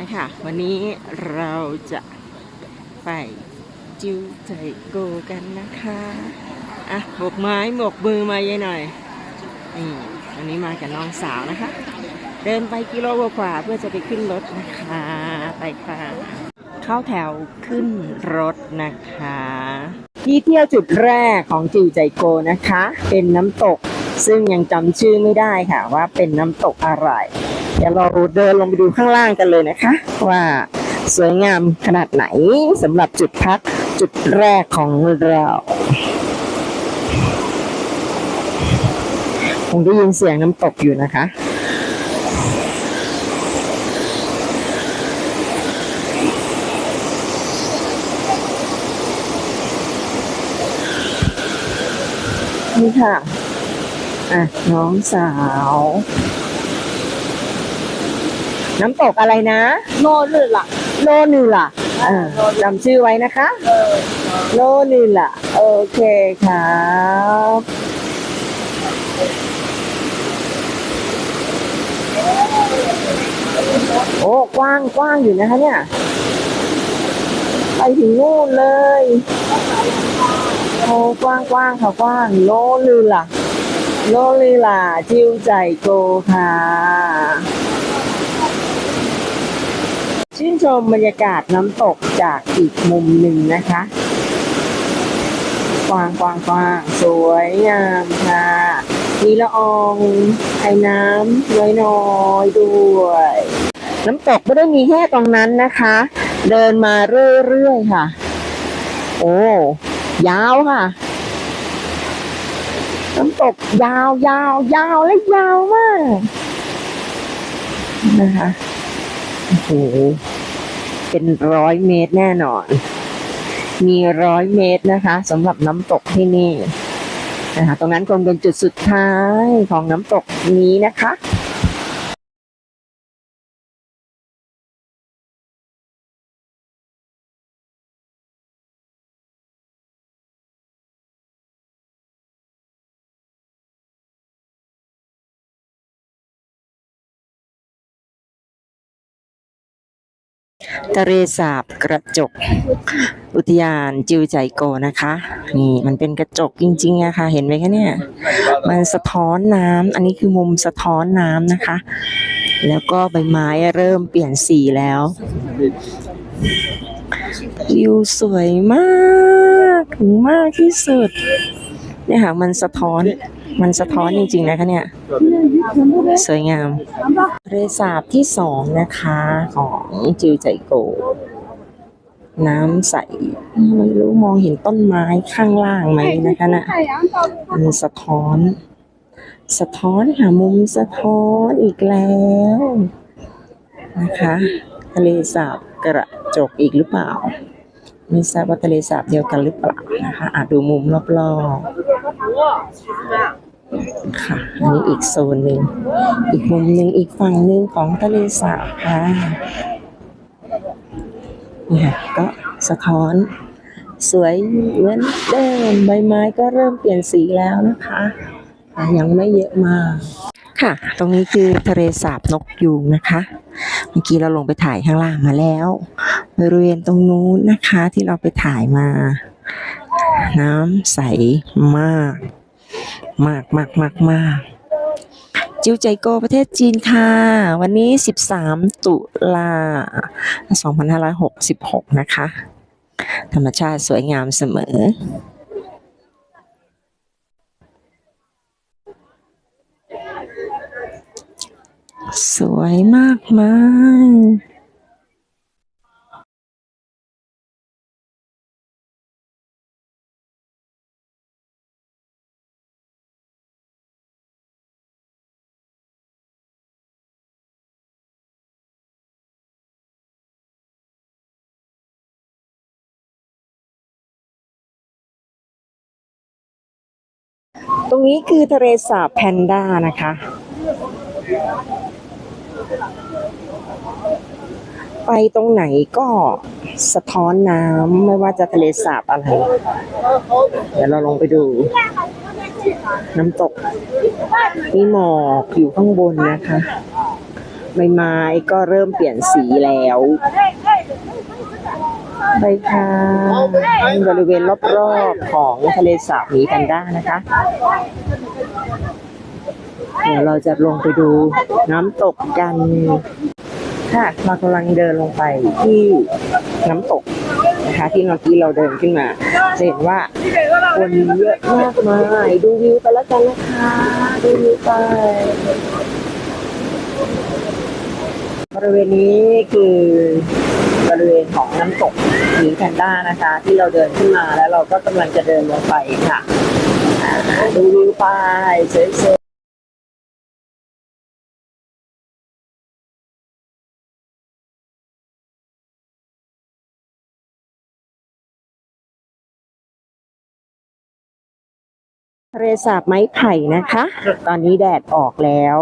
นะคะวันนี้เราจะไปจิวใจโกกันนะคะอะบกไม้บกมือมายายหน่อยนี่วันนี้มากับน้องสาวนะคะ เดินไปกิโลกว่าๆเพื่อจะไปขึ้นรถนะคะ ไปค่ะ เข้าแถวขึ้นรถนะคะที่เที่ยวจุดแรกของจิวใจโกนะคะ เป็นน้ำตกซึ่งยังจำชื่อไม่ได้ค่ะว่าเป็นน้ำตกอะไร เดี๋ยวเราเดินลงไปดูข้างล่างกันเลยนะคะ ว่าสวยงามขนาดไหนสำหรับจุดพักจุดแรกของเราคงได้ยินเสียงน้ำตกอยู่นะคะนี่ค่ะ อะ น้องสาว น้ำตกอะไรนะโน่ลื่นหลักโลนึล่ะอ่าจำชื่อไว้นะคะ เออโลนึล่ะ โอเคครับโอ้กว้างกว้างอยู่นะคะเนี่ย ไปถึงนู่นเลยโอ้กว้างกว้างค่ะกว้าง โลลือล่ะ โลลือล่ะ จิ้วใจโกค่ะ ชื่นชมบรรยากาศน้ำตกจากอีกมุมหนึ่งนะคะกว้างกว้างกว้างสวยงามค่ะ มีละอองไอ้น้ำน้อยๆด้วย น้ำตกไม่ได้มีแค่ตรงนั้นนะคะ เดินมาเรื่อยๆค่ะ โอ้ยาวค่ะ น้ำตกยาวยาวยาวและยาวมากนะคะ โอ้โหเป็นร้อยเมตรแน่นอน มีร้อยเมตรนะคะสำหรับน้ำตกที่นี่นะคะตรงนั้นคงเป็นจุดสุดท้ายของน้ำตกนี้นะคะ ทะเลสาบกระจก อุทยานจิวใจโกนะคะ นี่มันเป็นกระจกจริงๆอะค่ะ เห็นไหมคะเนี่ย มันสะท้อนน้ำอันนี้คือมุมสะท้อนน้ำนะคะ แล้วก็ใบไม้เริ่มเปลี่ยนสีแล้ววิวสวยมาก ถึงมากที่สุด เนี่ยค่ะมันสะท้อน มันสะท้อนจริง ๆ นะคะเนี่ย สวยงามทะเลสาบที่สองนะคะของจิวใจโก น้ำใส ไม่รู้มองเห็นต้นไม้ข้างล่างไหมนะคะนะมันสะท้อน สะท้อนค่ะมุมสะท้อนอีกแล้ว นะคะทะเลสาบกระจกอีกหรือเปล่าไม่ทราบว่าทะเลสาบเดียวกันหรือเปล่านะคะอาจดูมุมรอบๆ ค่ะอันนี้อีกโซนหนึ่ง อีกมุมหนึ่งอีกฝั่งหนึ่งของทะเลสาบค่ะเนี่ยก็สะท้อน สวยเหมือนเดิมใบไม้ก็เริ่มเปลี่ยนสีแล้วนะคะยังไม่เยอะมากค่ะ ตรงนี้คือทะเลสาบนกยูงนะคะ เมื่อกี้เราลงไปถ่ายข้างล่างมาแล้วบริเวณตรงนู้นนะคะที่เราไปถ่ายมา น้ำใสมาก มากมากมากมากจิวใจโกประเทศจีนค่ะ วันนี้ 13 ตุลา 2566 นะคะ ธรรมชาติสวยงามเสมอสวยมากมาย ตรงนี้คือทะเลสาบแพนด้านะคะ ไปตรงไหนก็สะท้อนน้ำไม่ว่าจะทะเลสาบอะไร เดี๋ยวเราลงไปดู น้ำตก มีหมอกอยู่ข้างบนนะคะ ใบไม้ก็เริ่มเปลี่ยนสีแล้ว ไปค่ะบริเวณรอบๆของทะเลสาบหมีแพนด้านะคะ เดี๋ยวเราจะลงไปดูน้ำตกกันค่ะเรากำลังเดินลงไปที่น้ำตกนะคะ ที่เมื่อกี้เราเดินขึ้นมาจะเห็นว่าคนเยอะมากมายดูวิวไปแล้วกันนะคะ ดูวิวไป บริเวณนี้คือบริเวณของน้ำตกหมีแพนด้านะคะ ที่เราเดินขึ้นมาแล้วเราก็กำลังจะเดินลงไปค่ะ ดูวิวไปสวยทะเลสาบไม้ไผ่นะคะ ตอนนี้แดดออกแล้ว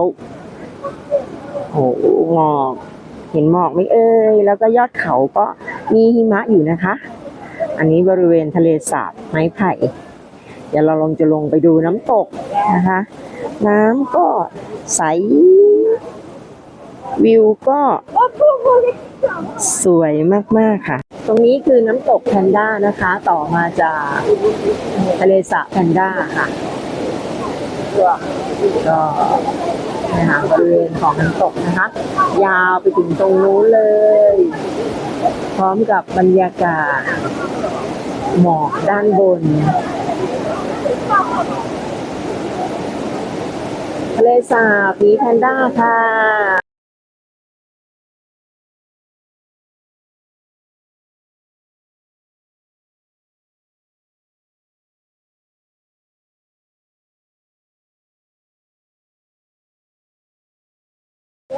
หหมอกเห็นหมอกไหม่เอ่ยแล้วก็ยอดเขาก็มีหิมะอยู่นะคะ อันนี้บริเวณทะเลสาบไม้ไผ่เดี๋ยวเราลองจะลงไปดูน้ำตกนะคะ น้ำก็ใส วิวก็สวยมาก ๆ ค่ะ ตรงนี้คือน้ำตกแพนด้านะคะ ต่อมาจากทะเลสาบแพนด้าค่ะ ก็นะคะบริเวณของน้ำตกนะคะ ยาวไปถึงตรงนู้นเลย พร้อมกับบรรยากาศ หมอกด้านบนทะเลสาบหมีแพนด้าค่ะ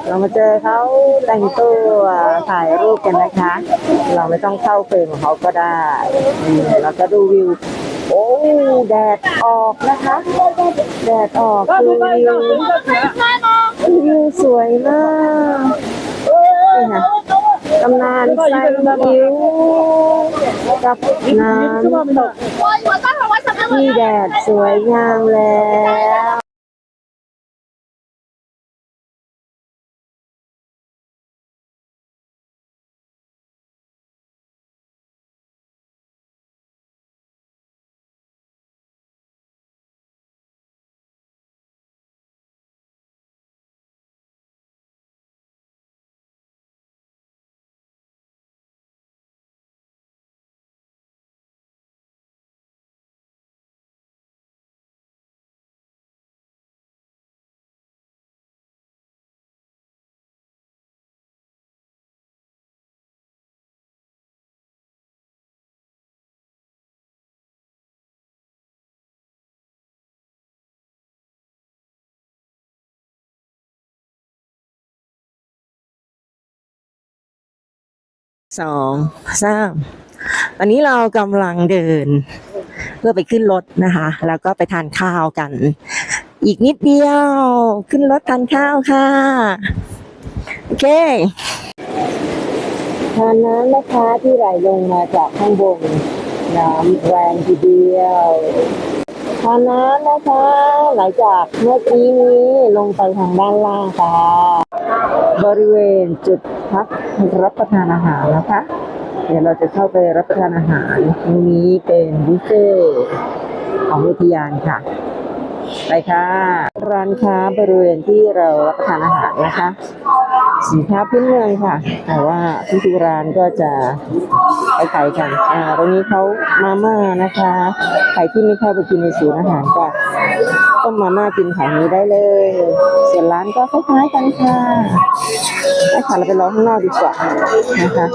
เรามาเจอเขาแต่งตัวถ่ายรูปกันนะคะ เราไม่ต้องเข้าเฟรมของเขาก็ได้อืมแล้วก็ดูวิว โอ้แดดออกนะคะ แดดออกคือวิววิวสวยมากนี่ค่ะตำนานไซวิวกับน้ำตกที่แดดสวยงามแล้ว สองสามตอนนี้เรากำลังเดิน เพื่อไปขึ้นรถนะคะ แล้วก็ไปทานข้าวกัน อีกนิดเดียว ขึ้นรถทานข้าวค่ะ โอเคทานน้ำนะคะที่ไหลลงมาจากข้างบน น้ำแรงทีเดียวทานน้ำนะคะ หลังจากเมื่อกี้นี้ลงไปทางด้านล่างค่ะ บริเวณจุดพักรับประทานอาหารนะคะ เดี๋ยวเราจะเข้าไปรับประทานอาหารตรงนี้เป็นบุฟเฟ่ของอุทยานค่ะ ไปค่ะ ร้านค้าบริเวณที่เรารับประทานอาหารนะคะ สินค้าพื้นเมืองค่ะ แต่ว่าทุกร้านก็จะไปขายกัน อ่า ตรงนี้เขามาม่านะคะ ใครที่ไม่เข้าไปกินในศูนย์อาหารก็ ต้มมาม่ากินแถวนี้ได้เลย ส่วนร้านก็คล้ายๆกันค่ะไปค่ะเราไปรอข้างนอกดีกว่านะคะ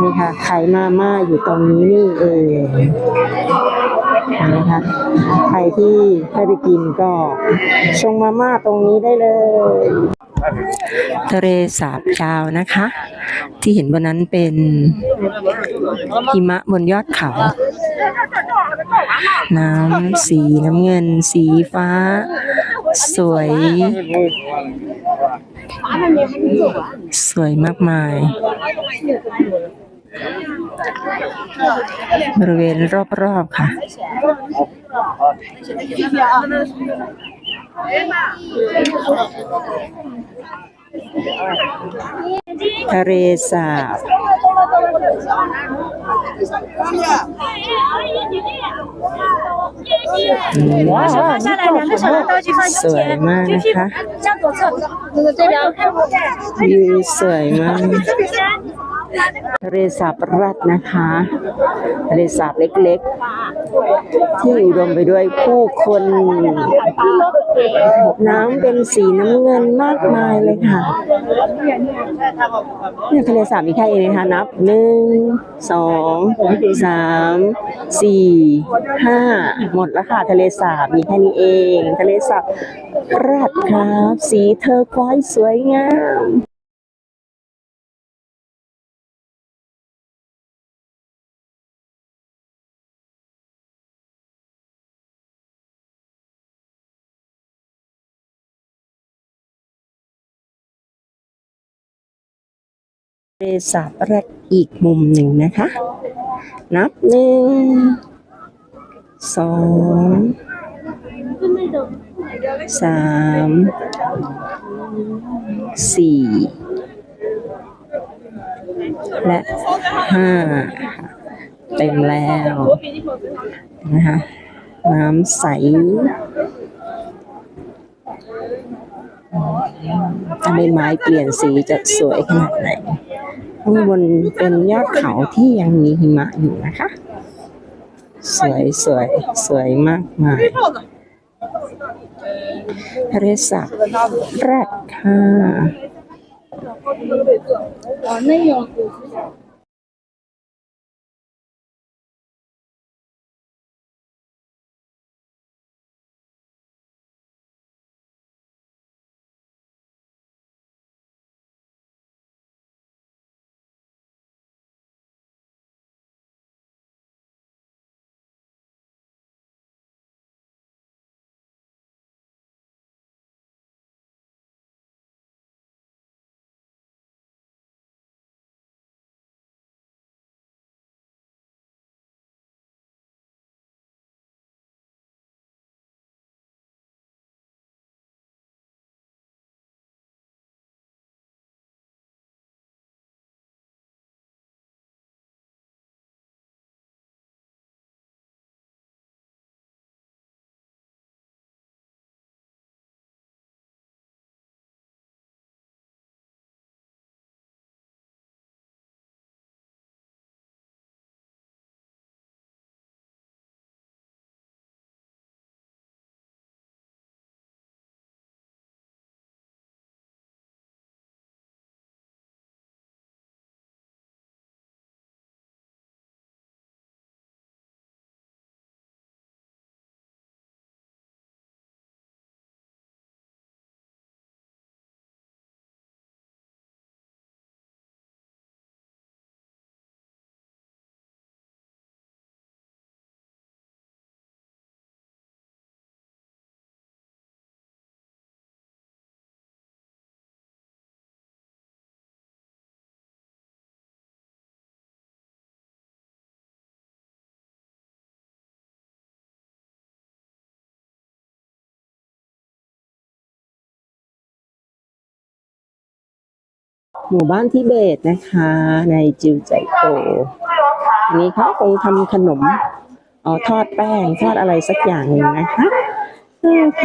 นี่ค่ะขายมาม่าอยู่ตรงนี้นี่เองเห็นะคะใครที่ไม่ไปกินก็ชงมาม่าตรงนี้ได้เลย ทะเลสาบยาวนะคะ ที่เห็นบนนั้นเป็นหิมะบนยอดเขา น้ำสีน้ำเงิน สีฟ้า สวย สวยมากมาย บริเวณรอบ ๆ ค่ะ ทะเลสาบว้าวสวยมากนะคะวิวสวยมากทะเลสาบรัดนะคะทะเลสาบเล็กๆ ที่อุดมไปด้วยผู้คน น้ำเป็นสีน้ำเงินมากมายเลยค่ะเนี่ยทะเลสาบมีแค่เองนะคะนับหนึ่งสองสามสี่ห้าหมดแล้วค่ะทะเลสาบมีแค่นี้เอง ทะเลสาบรัดครับ สีเทอร์ควอยซ์สวยงาม สาบแรกอีกมุมหนึ่งนะคะ นับหนึ่งสองสามสี่และห้าเต็มแล้วนะคะน้ำใสถ้าใบไม้เปลี่ยนสีจะสวยขนาดไหน ข้างบนเป็นยอดเขาที่ยังมีหิมะอยู่นะคะ สวยสวยสวยมากมายทะเลสาบแรกค่ะ หมู่บ้านทิเบตนะคะ ในจิวใจโตอันนี้เขาคงทำขนมอ๋อทอดแป้ง ทอดอะไรสักอย่างหนึ่งนะคะ โอเค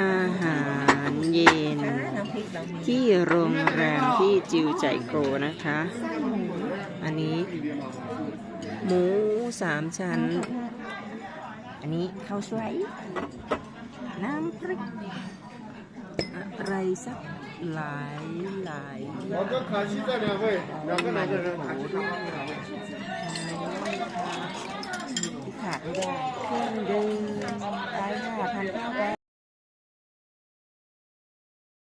อาหารเย็น ที่โรงแรมที่จิวใจโกนะคะ อันนี้ หมูสามชั้น อันนี้ข้าวสวย น้ำพริก อะไรสักหลายหลายขาดไม่ได้เครื่องดื่มไก่ค่ะทานข้าว